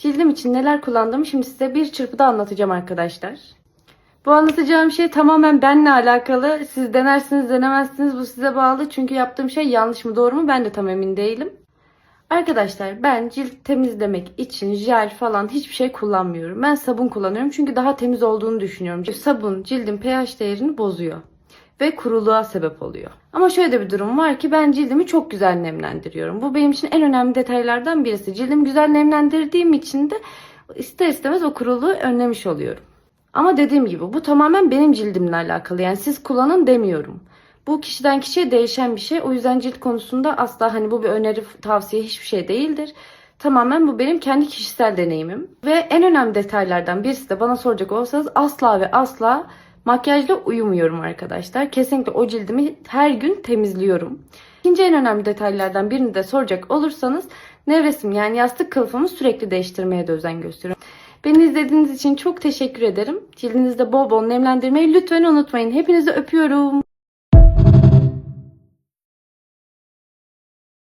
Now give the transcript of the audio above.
Cildim için neler kullandığımı şimdi size bir çırpıda anlatacağım arkadaşlar. Bu anlatacağım şey tamamen benimle alakalı. Siz denersiniz denemezsiniz bu size bağlı. Çünkü yaptığım şey yanlış mı doğru mu ben de tam emin değilim. Arkadaşlar ben cilt temizlemek için jel falan hiçbir şey kullanmıyorum. Ben sabun kullanıyorum çünkü daha temiz olduğunu düşünüyorum. Sabun cildin pH değerini bozuyor ve kuruluğa sebep oluyor. Ama şöyle de bir durum var ki ben cildimi çok güzel nemlendiriyorum. Bu benim için en önemli detaylardan birisi. Cildimi güzel nemlendirdiğim için de ister istemez o kuruluğu önlemiş oluyorum. Ama dediğim gibi bu tamamen benim cildimle alakalı. Yani siz kullanın demiyorum. Bu kişiden kişiye değişen bir şey. O yüzden cilt konusunda asla hani bu bir öneri, tavsiye hiçbir şey değildir. Tamamen bu benim kendi kişisel deneyimim. Ve en önemli detaylardan birisi de bana soracak olsanız asla ve asla makyajla uyumuyorum arkadaşlar. Kesinlikle o cildimi her gün temizliyorum. İkinci en önemli detaylardan birini de soracak olursanız nevresim yani yastık kılıfımı sürekli değiştirmeye de özen gösteriyorum. Beni izlediğiniz için çok teşekkür ederim. Cildinizde bol bol nemlendirmeyi lütfen unutmayın. Hepinizi öpüyorum.